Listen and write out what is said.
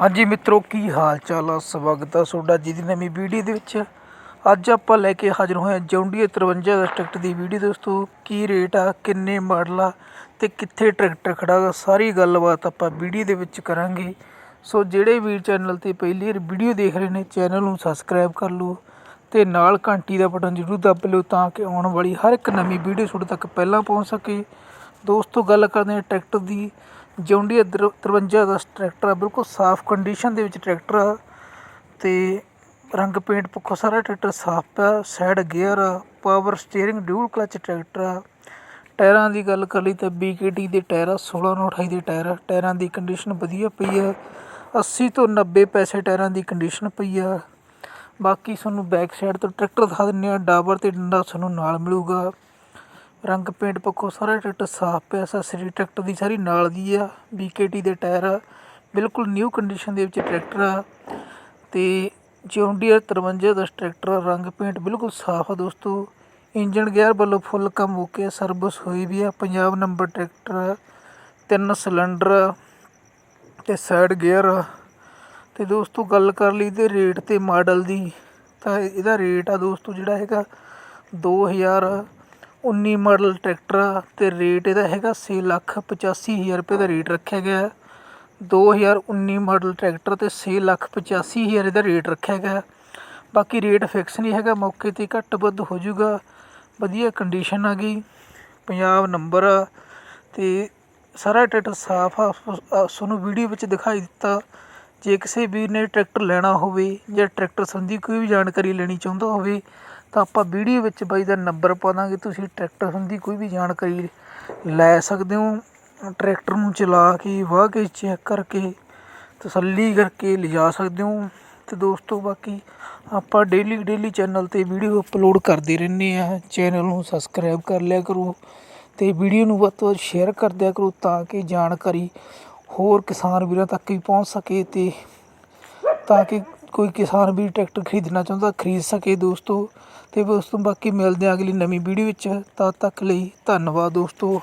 ਹਾਂਜੀ ਮਿੱਤਰੋ, ਕੀ ਹਾਲ ਚਾਲ ਆ? ਸਵਾਗਤ ਆ ਤੁਹਾਡਾ ਜਿਹਦੀ ਨਵੀਂ ਵੀਡੀਓ ਦੇ ਵਿੱਚ। ਅੱਜ ਆਪਾਂ ਲੈ ਕੇ ਹਾਜ਼ਰ ਹੋਏ ਹਾਂ ਜੌਂਡੀਏ 53 ਦਾ ਟਰੈਕਟਰ ਦੀ ਵੀਡੀਓ। ਦੋਸਤੋ, ਕੀ ਰੇਟ ਆ, ਕਿੰਨੇ ਮਾਡਲ ਆ ਤੇ ਕਿੱਥੇ ਟਰੈਕਟਰ ਖੜਾ ਗਾ, ਸਾਰੀ ਗੱਲਬਾਤ ਆਪਾਂ ਵੀਡੀਓ ਦੇ ਵਿੱਚ ਕਰਾਂਗੇ। ਸੋ ਜਿਹੜੇ ਵੀਰ ਚੈਨਲ ਤੇ ਪਹਿਲੀ ਵਾਰ ਵੀਡੀਓ ਦੇਖ ਰਹੇ ਨੇ, ਚੈਨਲ ਨੂੰ ਸਬਸਕ੍ਰਾਈਬ ਕਰ ਲਓ ਤੇ ਨਾਲ ਘੰਟੀ ਦਾ ਬਟਨ ਜ਼ਰੂਰ ਦੱਬ ਲਿਓ ਤਾਂ ਕਿ ਆਉਣ ਵਾਲੀ ਹਰ ਇੱਕ ਨਵੀਂ ਵੀਡੀਓ ਤੁਹਾਡੇ ਤੱਕ ਪਹਿਲਾਂ ਪਹੁੰਚ ਸਕੇ। ਦੋਸਤੋ, ਗੱਲ ਕਰਦੇ ਹਾਂ ਟਰੈਕਟਰ ਦੀ। ਜਿਉਂਡੀਆ ਦਰ ਤਰਵੰਜਾ ਦਸ ਟਰੈਕਟਰ ਆ, ਬਿਲਕੁਲ ਸਾਫ਼ ਕੰਡੀਸ਼ਨ ਦੇ ਵਿੱਚ ਟਰੈਕਟਰ ਆ ਅਤੇ ਰੰਗ ਪੇਂਟ ਪੱਖੋਂ ਸਾਰਾ ਟਰੈਕਟਰ ਸਾਫ਼ ਆ ਸਾਈਡ ਗੇਅਰ ਆ power steering dual clutch tractor ਆ। ਟਾਇਰਾਂ ਦੀ ਗੱਲ ਕਰ ਲਈ ਤਾਂ BKT ਦੇ ਟਾਇਰ ਆ 16 ਨੂੰ 28 ਦੇ ਟਾਇਰ ਆ। ਟਾਇਰਾਂ ਦੀ ਕੰਡੀਸ਼ਨ ਵਧੀਆ ਪਈ ਆ 80 ਤੋਂ 90 ਪੈਸੇ ਟਾਇਰਾਂ ਦੀ ਕੰਡੀਸ਼ਨ ਪਈ ਆ। ਬਾਕੀ ਤੁਹਾਨੂੰ ਬੈਕ ਸਾਈਡ ਤੋਂ ਟਰੈਕਟਰ ਦਿਖਾ ਦਿੰਦੇ ਆ, ਡਾਬਰ ਤੇ ਡੰਡਾ ਤੁਹਾਨੂੰ ਨਾਲ ਮਿਲੂਗਾ। ਰੰਗ ਪੇਂਟ ਪੱਖੋਂ ਸਾਰਾ ਟਰੈਕਟਰ ਸਾਫ਼ ਪਿਆ ਅਸੈਸਰੀ ਟਰੈਕਟਰ ਦੀ ਸਾਰੀ ਨਾਲ ਦੀ ਆ BKT ਦੇ ਟਾਇਰ ਆ ਬਿਲਕੁਲ ਨਿਊ ਕੰਡੀਸ਼ਨ ਦੇ ਵਿੱਚ ਟਰੈਕਟਰ ਆ। ਅਤੇ ਜੌਂਡੀਅਰ 53 ਦਾ ਟਰੈਕਟਰ ਆ, ਰੰਗ ਪੇਂਟ ਬਿਲਕੁਲ ਸਾਫ਼ ਆ ਦੋਸਤੋ। ਇੰਜਨ ਗੇਅਰ ਵੱਲੋਂ ਫੁੱਲ ਕੰਮ ਓਕੇ ਸਰਵਿਸ ਹੋਈ ਵੀ ਆ ਪੰਜਾਬ ਨੰਬਰ ਟਰੈਕਟਰ ਆ, ਤਿੰਨ ਸਿਲੰਡਰ ਆ ਤੇ ਸਾਈਡ ਗੇਅਰ ਆ। ਤੇ ਦੋਸਤੋ ਗੱਲ ਕਰ ਲਈ ਤੇ ਰੇਟ ਤੇ ਮਾਡਲ ਦੀ ਤਾਂ ਇਹਦਾ ਰੇਟ ਆ ਦੋਸਤੋ ਜਿਹੜਾ ਹੈਗਾ ਉੱਨੀ ਮਾਡਲ ਟਰੈਕਟਰ ਆ ਅਤੇ ਰੇਟ ਇਹਦਾ ਹੈਗਾ ਛੇ ਲੱਖ ਪਚਾਸੀ ਹਜ਼ਾਰ ਰੁਪਏ ਦਾ ਰੇਟ ਰੱਖਿਆ ਗਿਆ ਦੋ ਹਜ਼ਾਰ ਉੱਨੀ ਮਾਡਲ ਟਰੈਕਟਰ ਤੇ ਛੇ ਲੱਖ ਪਚਾਸੀ ਹਜ਼ਾਰ ਇਹਦਾ ਰੇਟ ਰੱਖਿਆ ਗਿਆ ਬਾਕੀ ਰੇਟ ਫਿਕਸ ਨਹੀਂ ਹੈਗਾ, ਮੌਕੇ ਤੇ ਘੱਟ ਵੱਧ ਹੋ ਜਾਊਗਾ। ਵਧੀਆ ਕੰਡੀਸ਼ਨ ਆ ਗਈ, ਪੰਜਾਬ ਨੰਬਰ ਆ ਅਤੇ ਸਾਰਾ ਟਰੈਕਟਰ ਸਾਫ਼ ਆ। ਆ ਤੁਹਾਨੂੰ ਵੀਡੀਓ ਵਿੱਚ ਦਿਖਾਈ ਦਿੱਤਾ, ਜੇ ਕਿਸੇ ਵੀਰ ਨੇ ਟਰੈਕਟਰ ਲੈਣਾ ਹੋਵੇ ਜਾਂ ਟਰੈਕਟਰ ਸੰਬੰਧੀ ਕੋਈ ਵੀ ਜਾਣਕਾਰੀ ਲੈਣੀ ਚਾਹੁੰਦਾ ਹੋਵੇ ਤਾਂ ਆਪਾਂ ਵੀਡੀਓ ਵਿੱਚ ਬਾਈ ਦਾ ਨੰਬਰ ਪਾ ਦਾਂਗੇ, ਤੁਸੀਂ ਟਰੈਕਟਰ ਸੰਬੰਧੀ ਕੋਈ ਵੀ ਜਾਣਕਾਰੀ ਲੈ ਸਕਦੇ ਹੋ। ਟਰੈਕਟਰ ਨੂੰ ਚਲਾ ਕੇ, ਵਾਹ ਕੇ ਚੈੱਕ ਕਰਕੇ, ਤਸੱਲੀ ਕਰਕੇ ਲਿਜਾ ਸਕਦੇ ਹੋ। ਤੇ ਦੋਸਤੋ, ਬਾਕੀ ਆਪਾਂ ਡੇਲੀ ਡੇਲੀ ਚੈਨਲ ਤੇ ਵੀਡੀਓ ਅਪਲੋਡ ਕਰਦੇ ਰਹਿੰਦੇ ਆ ਚੈਨਲ ਨੂੰ ਸਬਸਕ੍ਰਾਈਬ ਕਰ ਲਿਆ ਕਰੋ ਤੇ ਵੀਡੀਓ ਨੂੰ ਵੱਧ ਤੋਂ ਵੱਧ ਸ਼ੇਅਰ ਕਰ ਦਿਆ ਕਰੋ ਤਾਂ ਕਿ ਜਾਣਕਾਰੀ ਹੋਰ ਕਿਸਾਨ ਵੀਰਾਂ ਤੱਕ ਵੀ ਪਹੁੰਚ ਸਕੇ ਤੇ ਤਾਂ ਕਿ ਕੋਈ ਕਿਸਾਨ ਵੀ ਟਰੈਕਟਰ ਖਰੀਦਣਾ ਚਾਹੁੰਦਾ, ਖਰੀਦ ਸਕੇ ਦੋਸਤੋ। ਅਤੇ ਉਸ ਤੋਂ ਬਾਕੀ ਮਿਲਦੇ ਹਾਂ ਅਗਲੀ ਨਵੀਂ ਵੀਡੀਓ ਵਿੱਚ। ਤਦ ਤੱਕ ਲਈ ਧੰਨਵਾਦ ਦੋਸਤੋ।